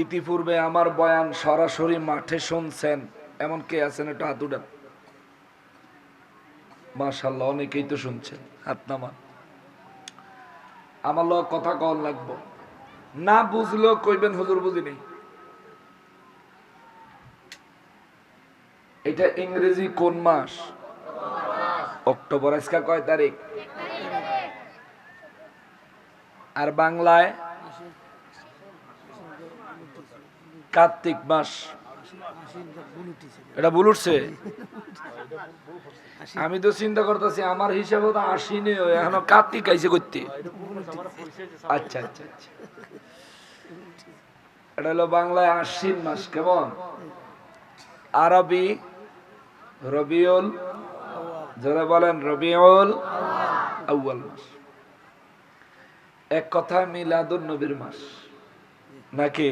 ইতিপূর্বে আমার বয়ান সরাসরি মাঠে শুনছেন। এমন কে আছেন একটু হাত উঠান। মাশাল্লাহ অনেকেই তো শুনছেন। হাত নামান। আমার কথা কল লাগবো। না বুঝলেও কইবেন হুজুর বুঝি নেই। এটা ইংরেজি কোন মাস? অক্টোবর, আজকে কয় তারিখ? আর বাংলায় কার্তিক মাস। এটা ভুল উঠছে? আমি তো চিন্তা করতেছি, আমার হিসাবে তো আসিনি এখনও কার্তিক আইসে করতে। আচ্ছা আচ্ছা আচ্ছা। এটা হলো বাংলায় আশ্বিন মাস, কেমন? আরবি, রবিউল, যারা বলেন রবিউল আউয়াল মাস। এক কথা মিলাদুন নবীর মাস। নাকি?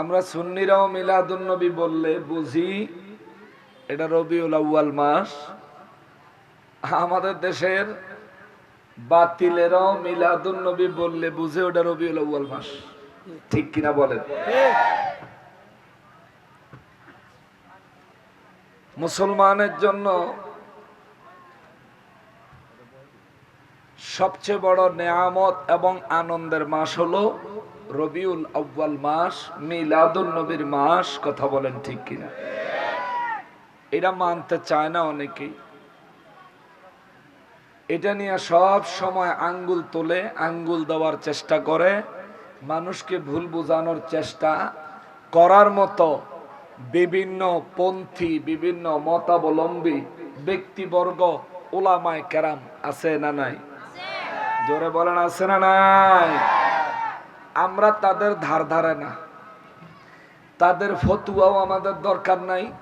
আমরা সুন্নিরাও মিলাদুন নবী বললে বুঝি এটা রবিউল আউয়াল মাস। আমাদের দেশের বাতিলেরাও মিলাদুন নবী বললে বুঝে ওটা রবিউল আউয়াল মাস। ঠিক কিনা বলেন? মুসলমানের জন্য সবচেয়ে বড় নেয়ামত এবং আনন্দের মাস হলো রবিউল আউ্বাল মাস, মিলাদুল নবীর মাস, কথা বলেন ঠিক কিনা? এটা মানতে চায় না অনেকেই। এটা নিয়ে সব সময় আঙ্গুল তোলে, আঙ্গুল দেওয়ার চেষ্টা করে। মানুষকে ভুল বোঝানোর চেষ্টা করার মতো বিভিন্ন পন্থী, বিভিন্ন মতাবলম্বী ব্যক্তিবর্গ, ওলামায় কেরাম আছে না নাই? জোরে বলেন, আছে না নাই? আমরা তাদের ধার ধারে না। তাদের ফতুয়াও আমাদের দরকার নাই।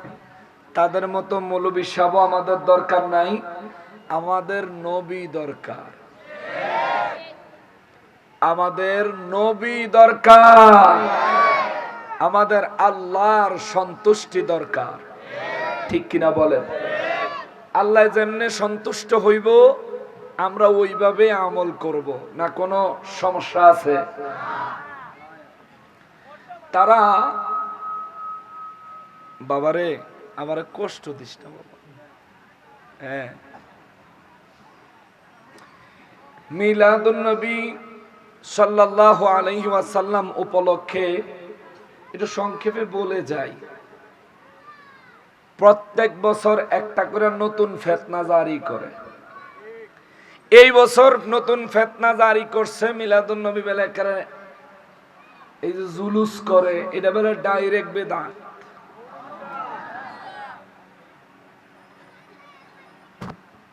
তাদের মতো মৌলবী সাহও আমাদের দরকার নাই। আমাদের নবী দরকার। আমাদের নবী দরকার। আমাদের আল্লাহর সন্তুষ্টি দরকার। ঠিক কিনা বলেন? আল্লাহ যেমনে সন্তুষ্ট হইব আমরা ওইভাবে আমল করব, না কোনো সমস্যা আছে? তারা, বাবারে, আমার কষ্ট দিস না বাবা। হ্যাঁ। মিলাদুন্নবী সাল্লাল্লাহু আলাইহি ওয়াসাল্লাম উপলক্ষে একটু সংক্ষেপে বলে যাই। প্রত্যেক বছর একটা করে নতুন ফেতনা জারি করে। এই বছর নতুন ফেতনা জারি করছে মিলাদুন নবী বেলাকারে এই যে জুলুস করে, এটা বেলা ডাইরেক্ট বেদাত।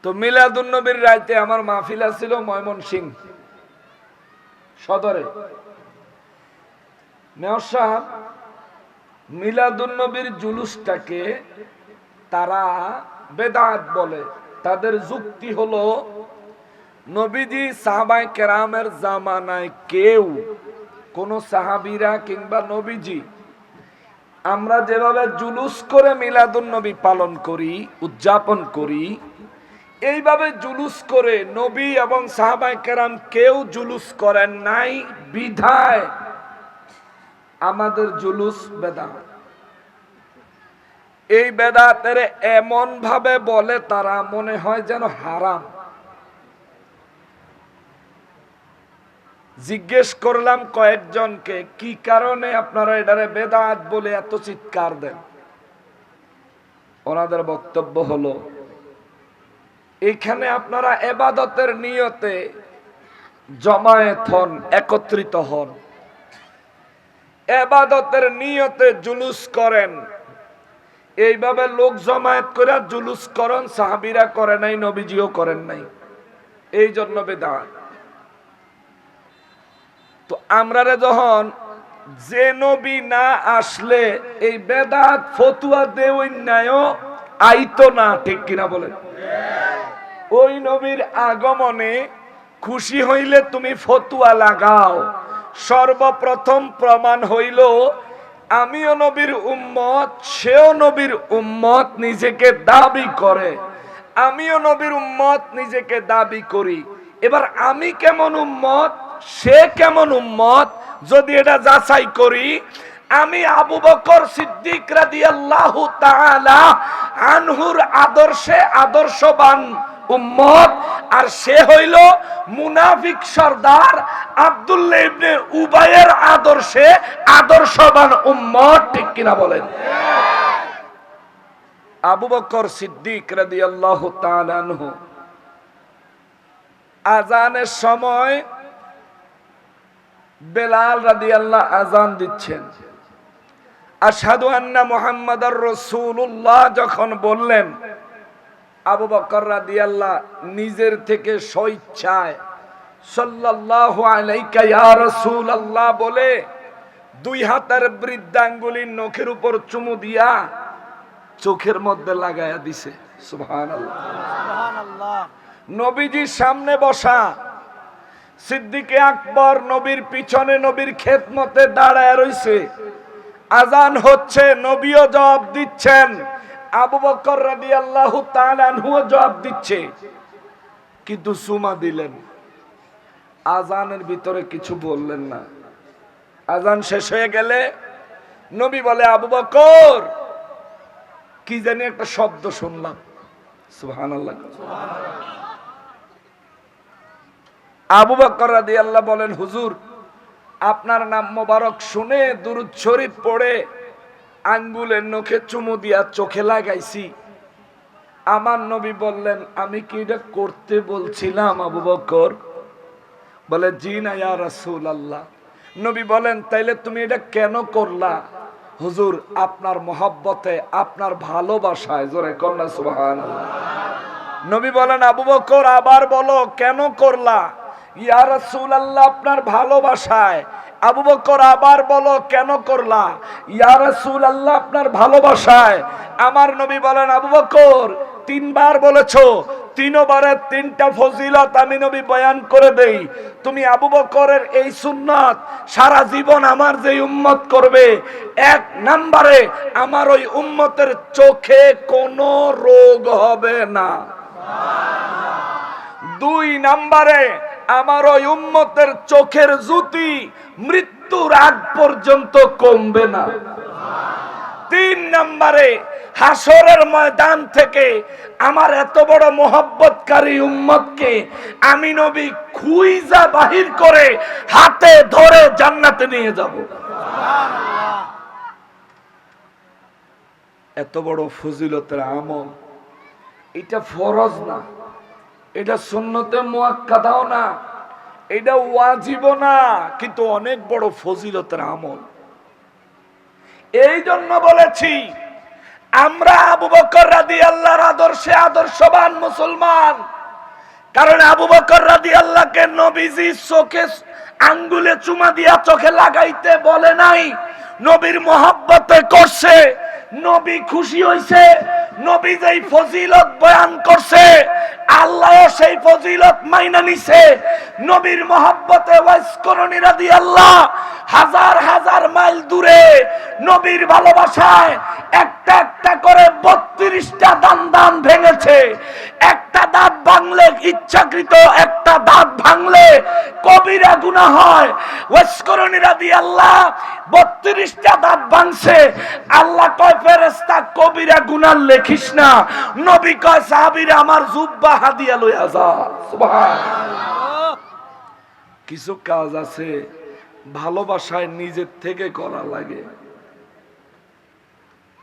তো মিলাদুন নবীর রাইতে আমার মাহফিল ছিল ময়মন সিং সদরে। মেয়র সাহেব মিলাদুন নবীর জুলুসটাকে তারা বেদাত বলে। তাদের যুক্তি হলো নবীজি সাহাবাই কেরামের জামানায় কেউ কোন সাহাবিরা কিংবা নবীজি, আমরা যেভাবে জুলুস করে মিলাদুন নবী পালন করি, উদযাপন করি, এইভাবে জুলুস করে নবী এবং সাহাবাই কেরাম কেউ জুলুস করেন নাই, বিধায় আমাদের জুলুস বেদাত। এই বেদাতের এমন ভাবে বলে তারা মনে হয় যেন হারাম। জিজ্ঞেস করলাম কয়েকজনকে, কি কারণে আপনারা এটারে বেদাত বলে এত চিৎকার দেন? ওনাদের বক্তব্য হলো, এখানে আপনারা এবাদতের নিয়তে জমায়েত হন, একত্রিত হন। এবাদতের নিয়তে জুলুস করেন। এইভাবে লোক জমায়েত করে জুলুস করেন, সাহাবিরা করে নাই, নবীজিও করেন নাই। এই জন্য বেদাত। তো আমরা যখন যে নবী না আসলে এই বেদাত ফতুয়া দে অন্যায় আইতো না, ঠিক কিনা বলেন? ওই নবীর আগমনে খুশি হইলে তুমি ফতুয়া লাগাও। সর্বপ্রথম প্রমাণ হইল, আমিও নবীর উম্মত, সেও নবীর উম্মত নিজেকে দাবি করে। আমিও নবীর উম্মত নিজেকে দাবি করি। এবার আমি কেমন উম্মত? সে কেমন উম্মত? যদি এটা যাচাই করি, আমি আবু বকর সিদ্দিক আনহুর আদর্শে আদর্শবান উম্মত। আর সে হইল মুনাফিক সর্দার আব্দুল্লাহ ইবনে আদর্শে আদর্শবান উম্মত। ঠিক কিনা বলেন? আবু বকর সিদ্দিক রাদিয়াল্লাহু তাআলা আনহু। আজানের সময় বেলাল রাদি আল্লাহ আজান দিচ্ছেন। আশহাদু আন্না মুহাম্মাদার রাসূলুল্লাহ যখন বললেন আবু বকর রাদি আল্লাহ নিজের থেকে স্বইচ্ছায় সাল্লাল্লাহু আলাইকা ইয়া রাসূলুল্লাহ বলে দুই হাতের বৃদ্ধাঙ্গুলির নখের উপর চুমু দিয়া চোখের মধ্যে লাগায়া দিছে। সুবহানাল্লাহ। নবীজির সামনে বসা সিদ্দিকে আকবর নবীর পিছনে নবীর খেদমতে দাঁড়ায় রইছে। আজান হচ্ছে, নবীও জবাব দিচ্ছেন। আবু বকর রাদিয়াল্লাহু তাআলা আনহুও জবাব দিচ্ছে। কিন্তু সুমা দিলেন। আজানের ভিতরে কিছু বললেন না। আজান শেষ হয়ে গেলে নবী বলে, আবু বকর, কি জানি একটা শব্দ শুনলাম। সুবহানাল্লাহ। আবু বকর রাদিয়াল্লাহ বলেন, হুজুর, আপনার নাম মোবারক শুনে দুরুদ শরীফ পড়ে আঙ্গুলের নখে চুমু দিয়া চোখে লাগাইছি। আমার নবী বললেন, আমি কি এটা করতে বলছিলাম আবু বকর? বলে, জি না ইয়া রাসূল আল্লাহ নবী বলেন, তাইলে তুমি এটা কেন করলা? হুজুর, আপনার মহব্বতে, আপনার ভালোবাসায়। জোরে কন্যা সুবহান নবী বলেন, আবু বকর, আবার বলো, কেন করলা? রাসূলুল্লাহ, আপনার ভালোবাসায়। আবু বকর আবার বলো, কেন করলা? ইয়া রাসূলুল্লাহ, আপনার ভালোবাসায়। আমার নবী বলেন, আবু বকর, তিনবার বলেছ, তিনবারের তিনটা ফজিলত আমি নবী বয়ান করে দেই। তুমি আবু বকরের এই সুন্নাত সারা জীবন আমার যে উম্মত করবে, এক নাম্বারে আমার ওই উম্মতের চোখে কোনো রোগ হবে না। দুই নাম্বারে আমার ওই উম্মতের চোখের জুতি মৃত্যুর আগ পর্যন্ত কমবে না। তিন নম্বরে হাসরের ময়দান থেকে আমার এত বড় মোহব্বতকারী উম্মতকে আমি নবী খুইজা বাহির করে হাতে ধরে জান্নাতে নিয়ে যাব। এত বড় ফজিলতের আমল, এটা ফরজ না। এটা সুন্নতে মুয়াক্কাদাও না, এটা ওয়াজিব না, কিন্তু অনেক বড় ফজিলতের আমল। এই জন্য বলেছি, আমরা আবু বকর রাদি আল্লাহর আদর্শে আদর্শবান মুসলমান। কারণ আবু বকর রাদি আল্লাহকে নবীজি চোখে আঙ্গুলে চুমা দিয়া চোখে লাগাইতে বলে নাই। নবীর মহব্বতে করছে, নবী খুশি হইছে নবী যেই ফজিলত বয়ান করছে আল্লাহ সেই ফজিলত মাইনা নিছে। নবীর মহব্বতে ওয়াইস করণী রাদি আল্লাহ হাজার হাজার মাইল দূরে নবীর ভালোবাসায় একটা একটা করে বত্রিশটা দান দান ভেঙেছে। একটা দাঁত ভাঙলে ইচ্ছাকৃত, একটা দাঁত ভাঙলে কবিরা গুণা হয়। ওয়াসকরণী রাদি আল্লাহ বত্রিশটা দাঁত ভাঙছে। আল্লাহ কয় ফেরেস্তা কবিরা গুনার লেখিস না, নবী কয়, সাহাবীরা আমার জুব্বা হাদিয়া লইয়া যা সুবহানাল্লাহ। কিছু কাজ আছে, ভালোবাসায় নিজের থেকে করা লাগে।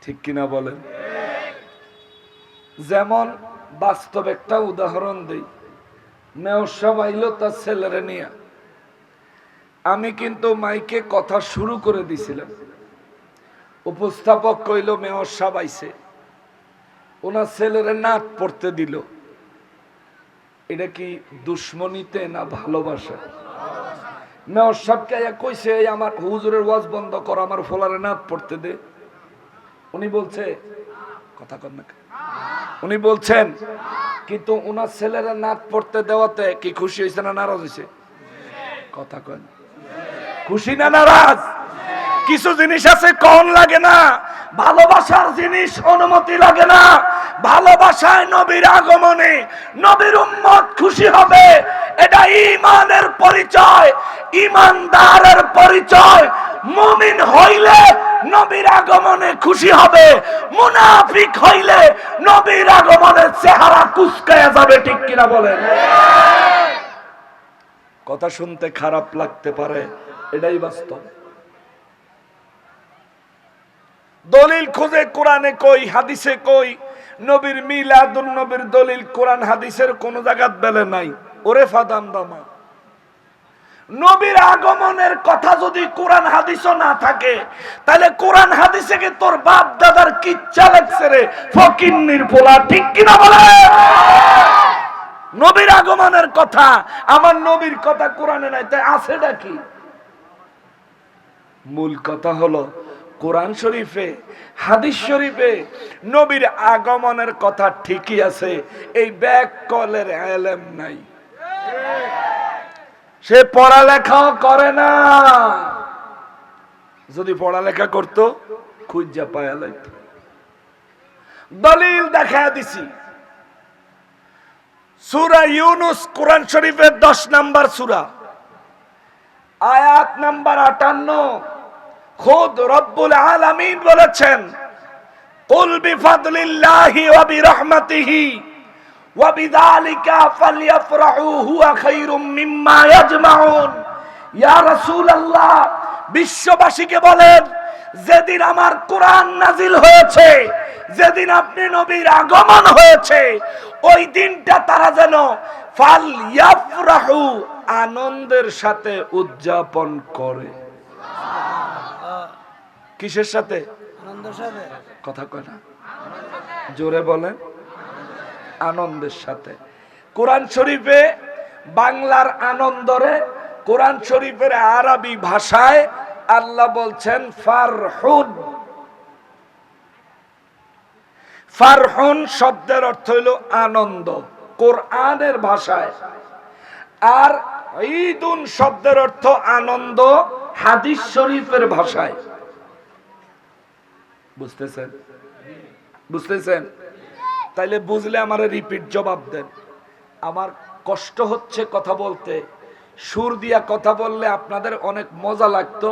ঠিক কিনা বলেন? যেমন, বাস্তব একটা উদাহরণ দেই। মেয়সব আইল তার ছেলেরে নিয়ে। আমি কিন্তু মাইকে কথা শুরু করে দিছিলাম। উপস্থাপক কইল, মেয়র সাহেব আইছে। ওনার ছেলেরে নাচ পড়তে দিল। এটা কি দুশ্মনীতে না ভালোবাসা? মেয়র সাহেবকে কইছে আমার হুজুরের ওয়াজ বন্ধ কর, আমার ফোলারে নাচ পড়তে দে। উনি বলছে, কথা কর না উনি বলছেন, কিন্তু ওনার ছেলেরা নাচ পড়তে দেওয়াতে কি খুশি হয়েছে না নারাজ হয়েছে কথা কন। খুশি না নারাজ? কিছু জিনিস আছে, কন লাগে না। ভালোবাসার জিনিস অনুমতি লাগে না। ভালোবাসায় নবীর আগমনে নবীর উম্মত খুশি হবে। এটা ইমানের পরিচয় ইমানদারের পরিচয়। মুমিন হইলে নবীর আগমনে খুশি হবে। মুনাফিক হইলে নবীর আগমনে চেহারা কুচকায়া যাবে, ঠিক কিনা বলেন? কথা শুনতে খারাপ লাগতে পারে, এটাই বাস্তব। দলিল খুঁজে কোরআনে কই, হাদিসে কই? নবীর মিলাদুন নবীর দলিল কোরআন হাদিসের কোন জায়গাত বেলে নাই। ওরে ফাদাম দামা। নবীর আগমনের কথা যদি কোরআন হাদিসও না থাকে, তাহলে কোরআন হাদিসে কি তোর বাপ দাদার কিচ্ছা লাগছে রে? ফকিন্নির পোলা, ঠিক কিনা বলে? নবীর আগমনের কথা, আমার নবীর কথা কোরআনে নাই, তাই আছে নাকি? মূল কথা হলো কোরআন শরীফে, হাদিস শরীফে নবীর আগমনের কথা ঠিকই আছে, এই ব্যাক কলের এলেম নাই। সে পড়ালেখাও করে না। যদি পড়ালেখা করতো, খুঁজা পায়া লাগতো। দলিল দেখা দিছি। সুরা ইউনুস কোরআন শরীফের দশ নাম্বার সুরা। আয়াত নাম্বার আটান্ন। খোদ রব্বুল আলামিন বলেছেন, কুল বিফাদলিল্লাহি ওয়া বিরহমাতিহি ওয়া বিযালিকা ফালইফরাহু হুয়া খায়রুম মিম্মা ইয়াজমাউন। ইয়া রাসূলুল্লাহ, বিশ্ববাসীকে বলেন, যেদিন আমার কোরআন নাজিল হয়েছে, যেদিন আপনি নবীর আগমন হয়েছে, ওই দিনটা তারা যেন ফাল ইয়াফরাহু আনন্দের সাথে উদযাপন করে। কিসের সাথে। কথা কয় না। জোরে বলেন। আনন্দের সাথে। কোরআন শরীফে বাংলার আনন্দরে কোরআন শরীফের আরবি ভাষায় আল্লাহ বলছেন ফারহুন। ফারহুন শব্দের অর্থ হইল আনন্দ। কোরআনের ভাষায়। আর ঈদুন শব্দের অর্থ আনন্দ হাদিস শরীফের ভাষায়। বুঝতেছেন? বুঝতেছেন? তাইলে বুঝলে আমার রিপিট জবাব দেন। আমার কষ্ট হচ্ছে কথা বলতে। সুর দিয়া কথা বললে আপনাদের অনেক মজা লাগতো,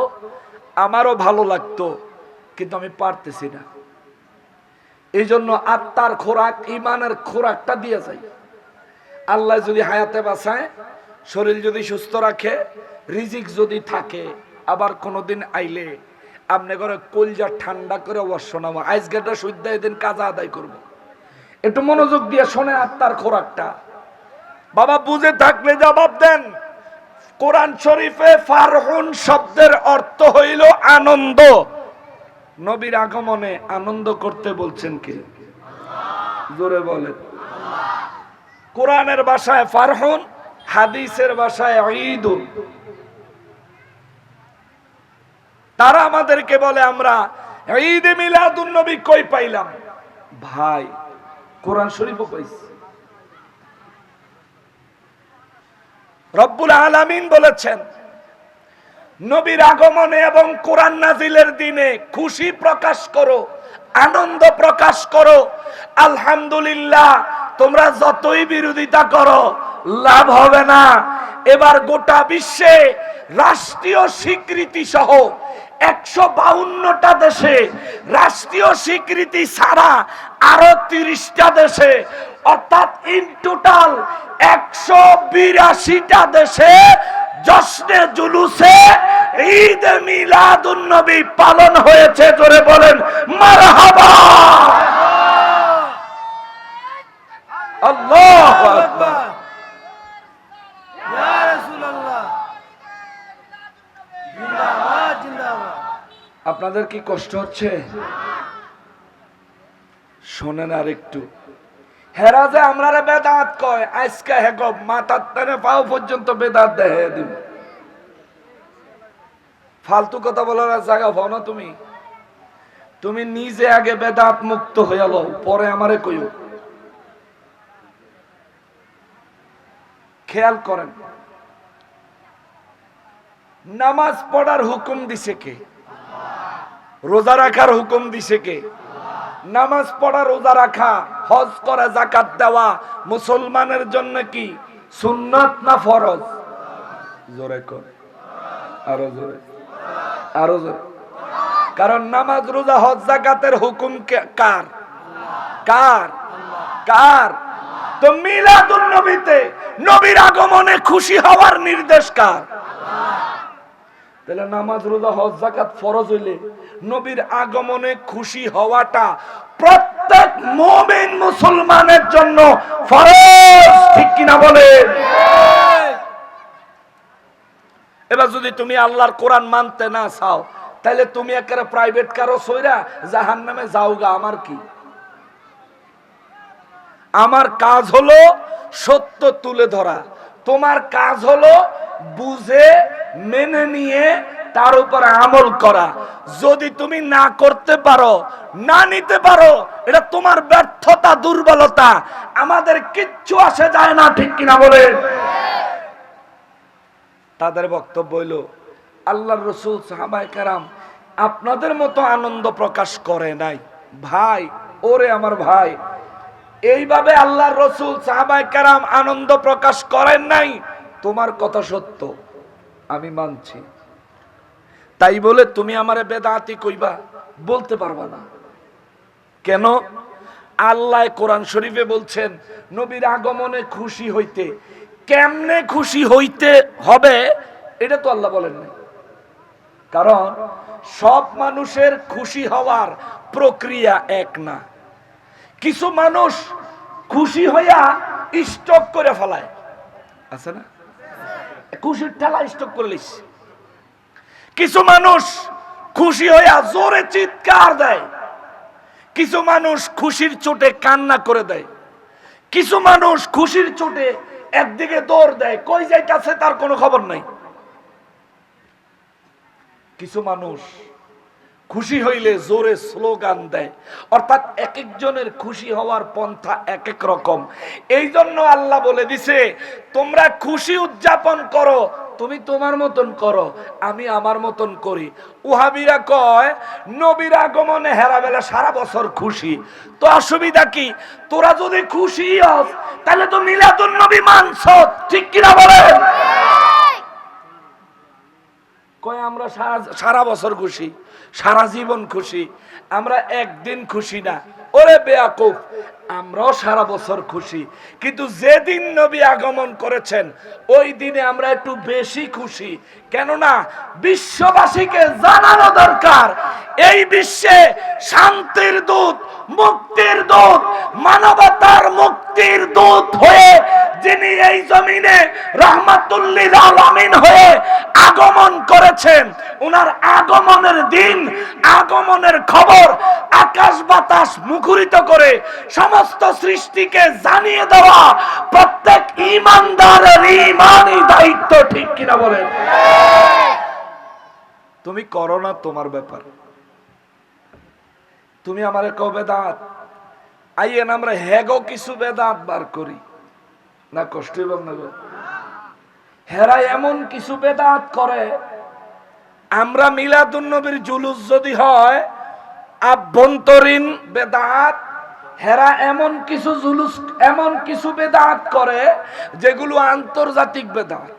আমারও ভালো লাগতো, কিন্তু আমি পারতেছি না। এই জন্য আত্মার খোরাক ইমানের খোরাকটা দিয়ে যাই। আল্লাহ যদি হায়াতে বাঁচায় শরীর যদি সুস্থ রাখে, রিজিক যদি থাকে, আবার কোনোদিন আইলে আপনি করে কলজা ঠান্ডা করে অবশ্য নামো আইসগেটা সুদ্ধা এদিন কাজা আদায় করব। একটু মনোযোগ দিয়ে শোনে আত্মার খোরাকটা। বাবা, বুঝে থাকলে জবাব দেন। কোরআন শরীফে ফারহুন শব্দের অর্থ হইল আনন্দ। নবীর আগমনে আনন্দ করতে বলছেন কি? জোরে বলেন। কোরআনের বাসায় ফারহুন হাদিসের ভাষায় ঈদুন। তারা আমাদেরকে বলে, আমরা ঈদে মিলাদুন নবী কই পাইলাম? ভাই, কোরআন শরীফও পাইছি রব্বুল আলামিন বলেছেন, নবীর আগমনে এবং কোরআন নাজিলের দিনে খুশি প্রকাশ করো, আনন্দ প্রকাশ করো। আলহামদুলিল্লাহ, তোমরা যতই বিরোধিতা করো লাভ হবে না। এবার গোটা বিশ্বে রাষ্ট্রীয় স্বীকৃতি সহ একশো বাউন্নটা দেশে রাষ্ট্রীয় স্বীকৃতি ছাড়া আরও তিরিশটা দেশে, অর্থাৎ ইন টোটাল একশো বিরাশিটা দেশে জশ্নে জুলুসে ঈদ মিলাদুন নবী পালন হয়েছে, জোরে বলেন, মারহাবা। আল্লাহু আকবার ইয়া রাসূলুল্লাহ জিন্দাবাদ জিন্দাবাদ আপনাদের কি কষ্ট হচ্ছে? শোনেন আর একটু হেরা যে আমরা বেদাত কয়, আজকে হেগ মাথার টানে পাও পর্যন্ত বেদাত দেহে দিব। ফালতু কথা বলার জায়গা পাও না তুমি। তুমি নিজে আগে বেদাত মুক্ত হয়ে লো পরে আমারে কইও। খেয়াল করেন। নামাজ পড়ার হুকুম দিছে কে? রোজা রাখার হুকুম দিছে কে? নামাজ পড়া, রোজা রাখা, হজ করা জাকাত দেওয়া মুসলমানের জন্য কি? সুন্নাত না ফরজ? জোরে আরও জোরে। আরও জোরে। কারণ নামাজ, রোজা, হজ জাকাতের হুকুম কার? কার? কার? তো মিলাদুন নবীতে নবীর আগমনে খুশি হওয়ার নির্দেশ কার? তাহলে নামাজ, রোজা, হজ জাকাত ফরজ হইলে নবীর আগমনে খুশি হওয়াটা প্রত্যেক মুমিন মুসলমানের জন্য ফরজ, ঠিক কিনা বলে এবার যদি তুমি আল্লাহর কোরআন মানতে না চাও, তাহলে তুমি একেবারে প্রাইভেট কারও সইরা জাহান নামে যাওগা, আমার কি? আমার কাজ হলো সত্য তুলে ধরা। তোমার কাজ হলো বুঝে, মেনে নিয়ে তার উপর আমল করা। যদি তুমি না করতে পারো, না নিতে পারো, এটা তোমার ব্যর্থতা, দুর্বলতা। আমাদের কিচ্ছু আসে যায় না, ঠিক কিনা বলে? তাদের বক্তব্য হইল আল্লাহ রসুল সাহাবাই কারাম আপনাদের মতো আনন্দ প্রকাশ করে নাই। ভাই, ওরে আমার ভাই এইভাবে আল্লাহ রসুল সাহাবাই কারাম আনন্দ প্রকাশ করেন নাই। তোমার কথা সত্য, আমি মানছি। তাই বলে তুমি আমারে বেদাতি কইবা, বলতে পারবা না। কেন? আল্লাহ কোরআন শরীফে বলছেন, নবীর আগমনে খুশি হইতে। কেমনে খুশি হইতে হবে, এটা তো আল্লাহ বলেন নাই। কারণ সব মানুষের খুশি হওয়ার প্রক্রিয়া এক না। কিছু মানুষ খুশি হইয়া স্টক করে ফেলায়। আছে না? খুশির ঠেলা স্টক করলিস কিছু মানুষ খুশি হইয়া জোরে চিৎকার দেয়। কিছু মানুষ খুশির চোটে কান্না করে দেয়। কিছু মানুষ খুশির চোটে একদিকে দৌড় দেয়। কই যাইতাছে তার কোনো খবর নাই। কিছু মানুষ খুশি হইলে জোরে স্লোগান দেয়। অর্থাৎ এক একজনের খুশি হওয়ার পন্থা এক এক রকম। এই জন্য আল্লাহ বলে দিছে, তোমরা খুশি উদযাপন করো, তুমি তোমার মতন করো, আমি আমার মতন করি। উহাবিরা কয়, নবীর আগমনে হেরাবেলা সারা বছর খুশি। তো অসুবিধা কি? তোরা যদি খুশি হস, তাহলে তো মিলাদুন নবী মানছ, ঠিক কিনা বলেন? কয়, আমরা সারা সারা বছর খুশি, সারা জীবন খুশি, আমরা একদিন খুশি না। ওরে বেয়াকুফ আমরাও সারা বছর খুশি, কিন্তু যেদিন নবী আগমন করেছেন, ওই দিনে আমরা একটু বেশি খুশি। কেননা, বিশ্ববাসীকে জানানো দরকার, এই বিশ্বে শান্তির দূত, মুক্তির দূত, মানবতার মুক্তির দূত হয়ে যিনি এই জমিনে রহমাতুল্লিল আলামিন হয়ে আগমন করেছেন, উনার আগমনের দিন, আগমনের খবর আকাশ বাতাস মুখরিত করে সমস্ত সৃষ্টিকে জানিয়ে দেওয়া প্রত্যেক ইমানদারের ইমানই দায়িত্ব, ঠিক কিনা বলেন? তুমি করো না তোমার ব্যাপার। তুমি আমারে কবে দাঁত? আইয়েন আমরা হেগো কিছু বেদাত বার করি। না কষ্ট এবং না? হেরা এমন কিছু বেদাত করে, আমরা মিলাদুন নবীর জুলুস যদি হয়, আভ্যন্তরীণ বেদাত, হেরা এমন কিছু জুলুস, এমন কিছু বেদাত করে, যেগুলো আন্তর্জাতিক বেদাত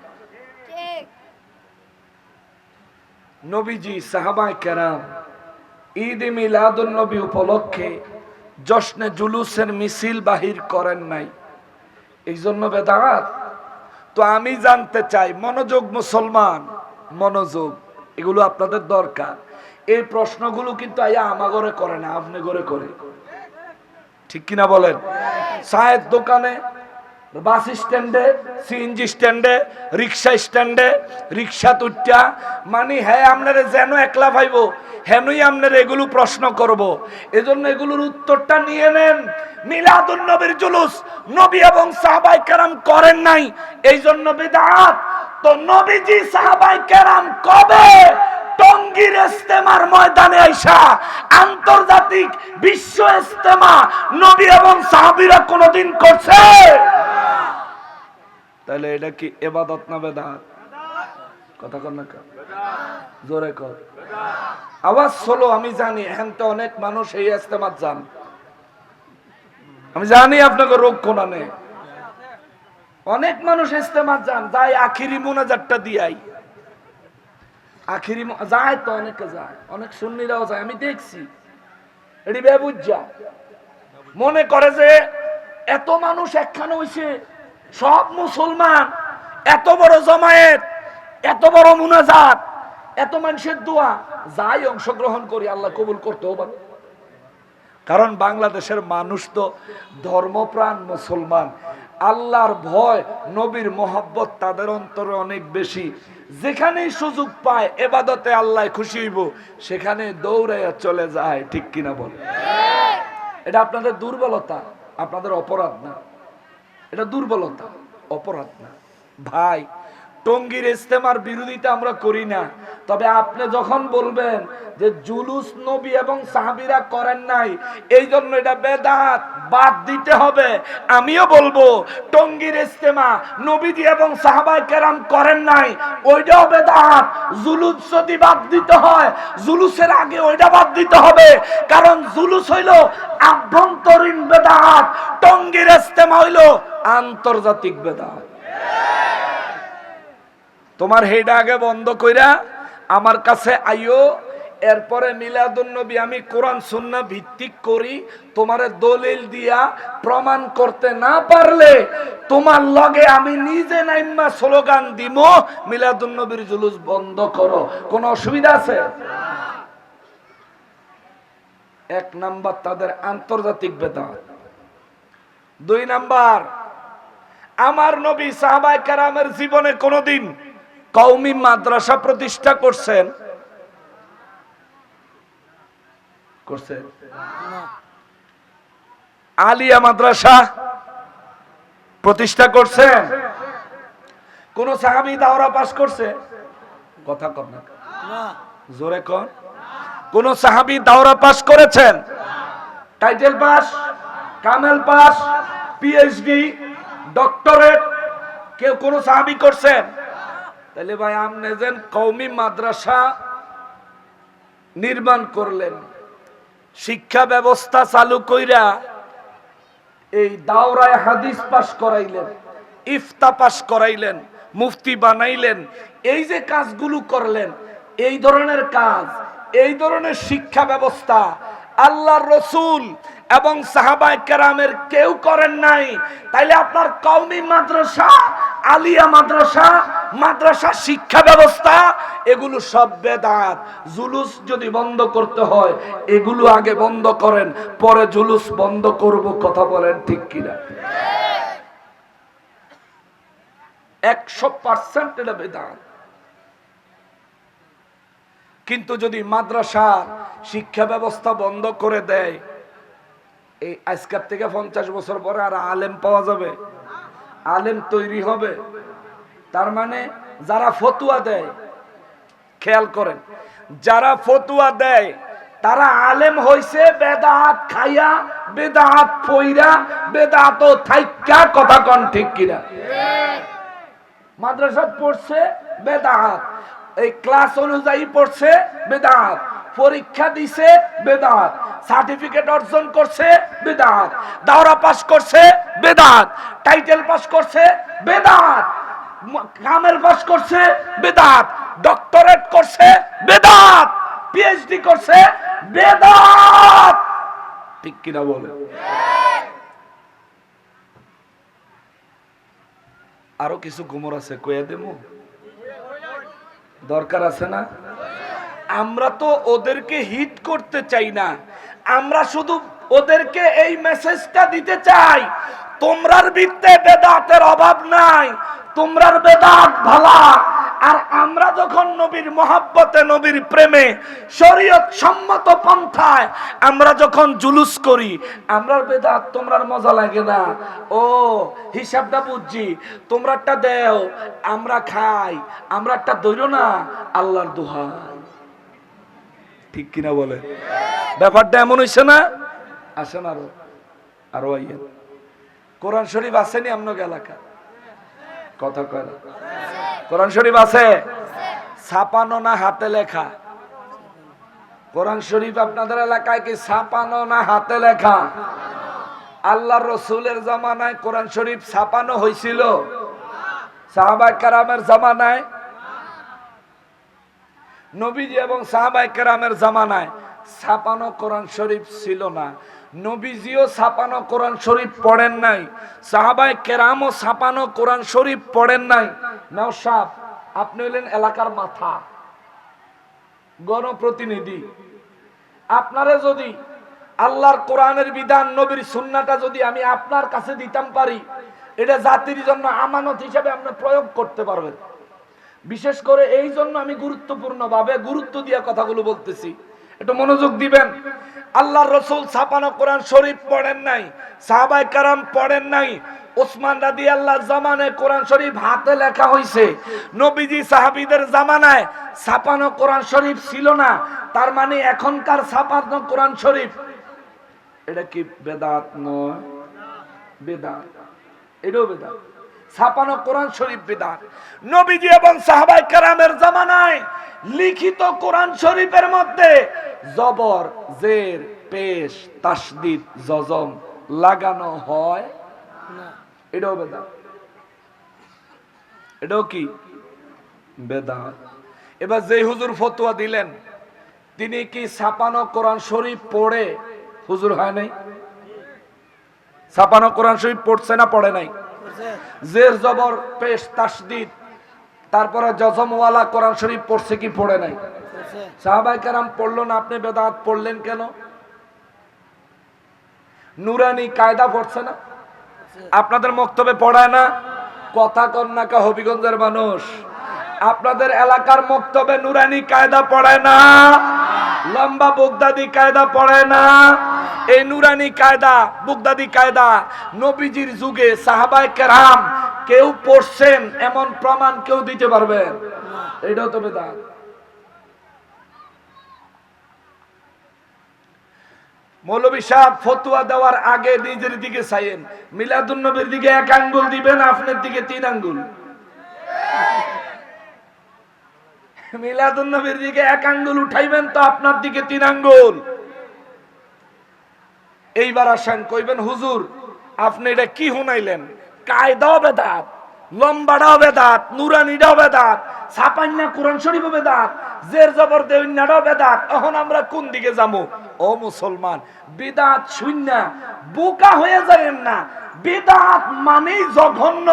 নবীজি সাহাবাই কেরাম, ঈদ মিলাদুন নবী উপলক্ষে জশ্নে জুলুসের মিছিল বাহির করেন নাই এই জন্য বেদাত। তো আমি জানতে চাই, মনোযোগ মুসলমান? মনোযোগ, এগুলো আপনাদের দরকার। এই প্রশ্নগুলো কিন্তু আয়া আমা ঘরে করে না, আপনি ঘরে করে। ঠিক কিনা বলেন? চায়ের দোকানে বাস স্ট্যান্ডে, সিএনজি স্ট্যান্ডে, রিক্সা স্ট্যান্ডে, রিক্সা তুট্টা মানে হ্যাঁ আপনারা যেন একলা ভাইব, হেনই আপনারা এগুলো প্রশ্ন করব। এজন্য এগুলোর উত্তরটা নিয়ে নেন। মিলাদুল নবীর জুলুস নবী এবং সাহাবাই কেরাম করেন নাই। এই জন্য বেদাত। তো নবীজি সাহাবাই কেরাম কবে টঙ্গীর ইস্তেমার ময়দানে আইসা আন্তর্জাতিক বিশ্ব ইস্তেমা নবী এবং সাহাবীরা কোনোদিন করছে? তাহলে এটা কি এবাদত না বেদাত? কথা কর না? জোরে কর। আওয়াজ হলো আমি জানি, এখন তো অনেক মানুষ এই ইস্তেমাত যান। আমি জানি আপনাকে রোগ কোনা নেই অনেক মানুষ ইস্তেমার যান, যাই আখিরি মোনাজারটা দিয়াই। আখিরি যায় তো অনেকে যায়। অনেক সুন্নিরাও যায়। আমি দেখছি। এটি বেবুজ্জা। মনে করে যে এত মানুষ একখানে হইছে, সব মুসলমান, এত বড় জমায়েত, এত বড় মুনাজাত, এত মানুষের দোয়া, যাই অংশগ্রহণ করি, আল্লাহ কবুল করতেও পারে। কারণ বাংলাদেশের মানুষ তো ধর্মপ্রাণ মুসলমান। আল্লাহর ভয়, নবীর মোহাব্বত তাদের অন্তরে অনেক বেশি। যেখানেই সুযোগ পায় এবাদতে আল্লাহ খুশি হইব সেখানে দৌড়ে চলে যায়, ঠিক কিনা বলে? এটা আপনাদের দুর্বলতা, আপনাদের অপরাধ না। এটা দুর্বলতা, অপরাধ না। ভাই টঙ্গির ইস্তেমার বিরোধিতা আমরা করি না। তবে আপনি যখন বলবেন যে জুলুস নবী এবং সাহাবিরা করেন নাই এই জন্য এটা বেদাত, বাদ দিতে হবে। আমিও বলব, টঙ্গির ইস্তেমা নবীজি এবং সাহাবাই কেরাম করেন নাই, ওইটাও বেদাত। জুলুস যদি বাদ দিতে হয়, জুলুসের আগে ওইটা বাদ দিতে হবে। কারণ জুলুস হইল আভ্যন্তরীণ বেদাত, টঙ্গির ইস্তেমা হইল আন্তর্জাতিক বেদাত। তোমার হেডা আগে বন্ধ কইরা আমার কাছে আইও। এরপরে মিলাদুন নবী আমি কোরআন, সুন্না ভিত্তিক করি। তোমার দলিল দিয়া প্রমাণ করতে না পারলে তোমার লগে আমি নিজে নাইম্মা স্লোগান দিব মিলাদুন নবীর জুলুস বন্ধ করো। কোন অসুবিধা আছে? এক নাম্বার তাদের আন্তর্জাতিক বেদাত দুই নাম্বার, আমার নবী সাহাবাই কারামের জীবনে কোনোদিন কৌমি মাদ্রাসা প্রতিষ্ঠা করছেন। করছেন? আলিয়া মাদ্রাসা প্রতিষ্ঠা করছেন। কোন সাহাবি দাওরা পাস করছে? কথা কর না। জোরে কর কোন সাহাবি দাওরা পাস করেছেন? টাইটেল পাস কামেল পাস পিএইচডি ডক্টরেট কেউ কোন সাহাবি করছেন? তাহলে ভাই আপনি যেন কৌমি মাদ্রাসা নির্মাণ করলেন। শিক্ষা ব্যবস্থা চালু কইরা এই দাওরায় হাদিস পাস করাইলেন, ইফতা পাস করাইলেন, মুফতি বানাইলেন, এই যে কাজগুলো করলেন, এই ধরনের কাজ, এই ধরনের শিক্ষা ব্যবস্থা আল্লাহ রসুল এবং সাহাবাই কেরামের কেউ করেন নাই। তাইলে আপনার কওমি মাদ্রাসা আলিয়া মাদ্রাসা মাদ্রাসা শিক্ষা ব্যবস্থা, এগুলো সব বেদাত। জুলুস যদি বন্ধ করতে হয়, এগুলো আগে বন্ধ করেন, পরে জুলুস বন্ধ করব, কথা বলেন ঠিক কিনা? একশো পার্সেন্ট এটা বেদাত। কিন্তু যদি মাদ্রাসা শিক্ষা ব্যবস্থা বন্ধ করে দেয়, এই আজকের থেকে পঞ্চাশ বছর পরে আর আলেম পাওয়া যাবে? আলেম তৈরি হবে। তার মানে যারা ফতুয়া দেয়, খেয়াল করেন, যারা ফতুয়া দেয়, তারা আলেম হইছে, বেদাত খাইয়া, বেদাত পইরা বেদাত থাইকা কথা কন ঠিক কিনা? মাদ্রাসা পড়ছে বেদাত, এই ক্লাস অনুযায়ী পড়ছে বেদাত, পরীক্ষা দিছে বেদাত সার্টিফিকেট অর্জন করছে বেদাত। দাওরা পাস করছে বেদাত। টাইটেল পাস করছে বেদাত। কামেল পাস করছে বেদাত। ডক্টরেট করছে বেদাত। পিএইচডি করছে বেদাত। ঠিক কিনা বলে আরও কিছু গুমর আছে কয়ে দেবো দরকার আছে না? আমরা তো ওদেরকে হিট করতে চাই না। আমরা শুধু ওদেরকে এই মেসেজটা দিতে চাই। তোমরার ভিত্তে বেদাতের অভাব নাই, তোমরার বেদাত ভালা। আর আমরা যখন নবীর মহাব্বতে, নবীর প্রেমে শরীয়ত সম্মত পন্থায় আমরা যখন জুলুস করি, আমরার বেদাত তোমরার মজা লাগে না। ও, হিসাবটা বুঝছি। তোমরাটা দেও, আমরা খাই আমরা একটা দৈর না, আল্লাহর দোহাই। ঠিক কিনা বলে। ব্যাপারটা এমন হইছে না? আসেন আরও আরও আইয়েন। কোরআন শরীফ আসেনি আপনার এলাকা? কথা কয়। কোরআন শরীফ আছে? ছাপানো না হাতে লেখা? কোরআন শরীফ আপনাদের এলাকায় কি ছাপানো না হাতে লেখা? আল্লাহ রসুলের জামানায় কোরআন শরীফ ছাপানো হয়েছিল সাহাবাই কারামের জামানায় নবীজি এবং সাহাবাই কেরামের জামানায় ছাপানো কোরআন শরীফ ছিল না। নবীজিও ছাপানো কোরআন শরীফ পড়েন নাই। সাহাবাই কেরামও ছাপানো কোরআন শরীফ পড়েন নাই। নাও সাহ আপনি হলেন এলাকার মাথা। গণপ্রতিনিধি। আপনারা যদি আল্লাহর কোরআনের বিধান, নবীর সুন্নাটা যদি আমি আপনার কাছে দিতাম পারি, এটা জাতির জন্য আমানত হিসাবে আপনি প্রয়োগ করতে পারবেন। বিশেষ করে এই জন্য আমি গুরুত্বপূর্ণ ভাবে গুরুত্ব দিয়ে কথাগুলো বলতেছি। একটু মনোযোগ দিবেন। আল্লাহর রসুল ছাপানো কোরআন শরীফ পড়েন নাই সাহাবাই কারাম পড়েন নাই। ওসমান রাদি আল্লাহ জামানায় কোরআন শরীফ হাতে লেখা হয়েছে নবীজি সাহাবিদের জামানায় ছাপানো কোরআন শরীফ ছিল না, তার মানে এখনকার ছাপানো কোরআন শরীফ, এটা কি বেদাত নয়? বেদাত। এটাও বেদাত। ছাপানো কোরআন শরীফ বিধান। নবীজি এবং সাহাবাই কারামের জামানায় লিখিত কোরআন শরীফের মধ্যে জবর, জের, পেশ, তাসদিদ, জজম লাগানো হয়? এটাও এটাও কি? বেদাত। এবার যে হুজুর ফতোয়া দিলেন, তিনি কি ছাপানো কোরআন শরীফ পড়ে? হুজুর হয় নাই? ছাপানো কোরআন শরীফ পড়ছে না, পড়ে নাই? জের জবর পেশ তাসদিদ। তারপরে জজমওয়ালা কোরআন শরীফ পড়ছে কি পড়ে নাই? সাহাবাই কারাম পড়ল না আপনি বেদাত পড়লেন কেন? নুরানি কায়দা পড়ছে না? আপনাদের মক্তবে পড়ায় না? কথা কন্যাকা হবিগঞ্জের মানুষ। আপনাদের এলাকার মক্তবে নুরানি কায়দা পড়ায় না? লম্বা বুগদাদি কায়দা পড়ে না। এই নুরানি কায়দা, বুগদাদি কায়দা, নবীজির যুগে সাহাবাই কেরাম কেউ পড়ছেন, এমন প্রমাণ কেউ দিতে পারবেন এটাও তো বেদাত। মৌলবী সাহেব ফতুয়া দেওয়ার আগে নিজের দিকে চাইেন মিলাদুন নবীর দিকে এক আঙ্গুল দিবেন, আপনার দিকে তিন আঙ্গুল। নবীর দিকে এক আঙ্গুল উঠাইবেন তো আপনার দিকে তিন আঙ্গুল। এইবার আসেন, কইবেন, হুজুর, আপনি এটা কি শুনাইলেন? কায়দা বেদাত। লম্বাটাও বেদাত, নুরানিটাও বেদাত ছাপান্না কোরআন শরীফ বেদাত, জের জবর দেউন্নাটাও বেদাত। এখন আমরা কোন দিকে যাব? ও মুসলমান, বেদাত শূন্য, বোকা হয়ে যাবেন না। বেদাত মানেই জঘন্য।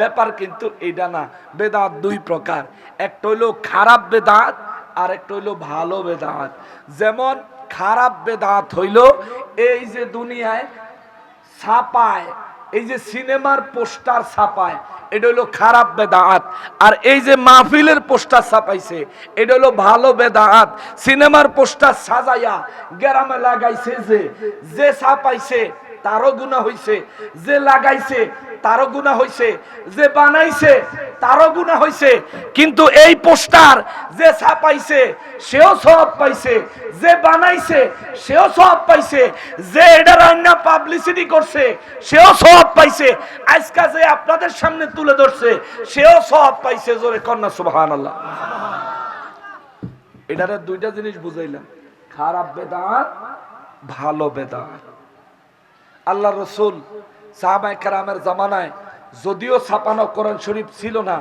ব্যাপার কিন্তু এটা না, বেদাত দুই প্রকার। একটা হইল খারাপ বেদাত, আর একটা হইল ভালো বেদাত। যেমন খারাপ বেদাত হইল, এই যে দুনিয়ায় ছাপায় এই যে সিনেমার পোস্টার ছাপায়, এটা হলো খারাপ বেদাঁত। আর এই যে মাহফিলের পোস্টার ছাপাইছে, এটা হলো ভালো বেদাত। সিনেমার পোস্টার সাজাইয়া গ্রামে লাগাইছে যে যে ছাপাইছে তারও গুণা হইছে। যে লাগাইছে, তারও গুণা হইছে। যে বানাইছে, তারও গুণা হইছে। কিন্তু এই পোস্টার যে ছাপাইছে, সেও সব পাইছে। যে বানাইছে, সেও সব পাইছে। যে এটার অন্য পাবলিসিটি করছে, সেও সব পাইছে। আজকা যে আপনাদের সামনে তুলে ধরছে, সেও সব পাইছে। জোরে কন্যা সুবহান আল্লাহ এটারে দুইটা জিনিস বুঝাইলাম। খারাপ বেদাত, ভালো বেদাত। আল্লাহ রসুল সাহাবাই কারামের জামানায়, যদিও ছাপানো কোরআন শরীফ ছিল না,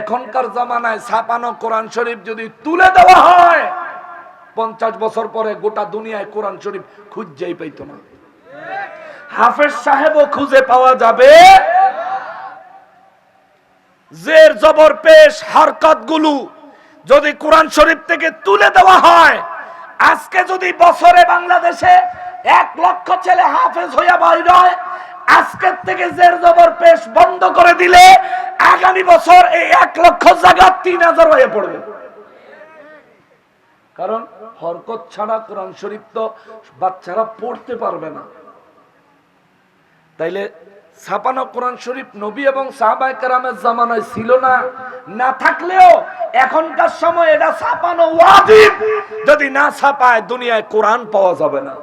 এখনকার জামানায় ছাপানো কোরআন শরীফ যদি তুলে দেওয়া হয়, পঞ্চাশ বছর পরে গোটা দুনিয়ায় কোরআন শরীফ খুঁজেই পাইতো না। হাফেজ সাহেবও খুঁজে পাওয়া যাবে। জের জবর পেশ হরকতগুলো যদি কোরআন শরীফ থেকে তুলে দেওয়া হয়, আজকে যদি বছরে বাংলাদেশে এক লক্ষ ছেলে হাফেজ হইয়া বাইর হয় আজকের থেকে জের জবর পেশ বন্ধ করে দিলে আগামী বছর এই এক লক্ষ জায়গা তিন হাজার হয়ে পড়বে। কারণ হরকত ছাড়া কোরআন শরীফ তো বাচ্চারা পড়তে পারবে না। তাইলে ছাপানো কোরআন শরীফ নবী এবং সাহাবাই কারামের জামানায় ছিল না না থাকলেও এখনকার সময় এটা ছাপানো ওয়াজিব। যদি না ছাপায় দুনিয়ায় কোরআন পাওয়া যাবে না।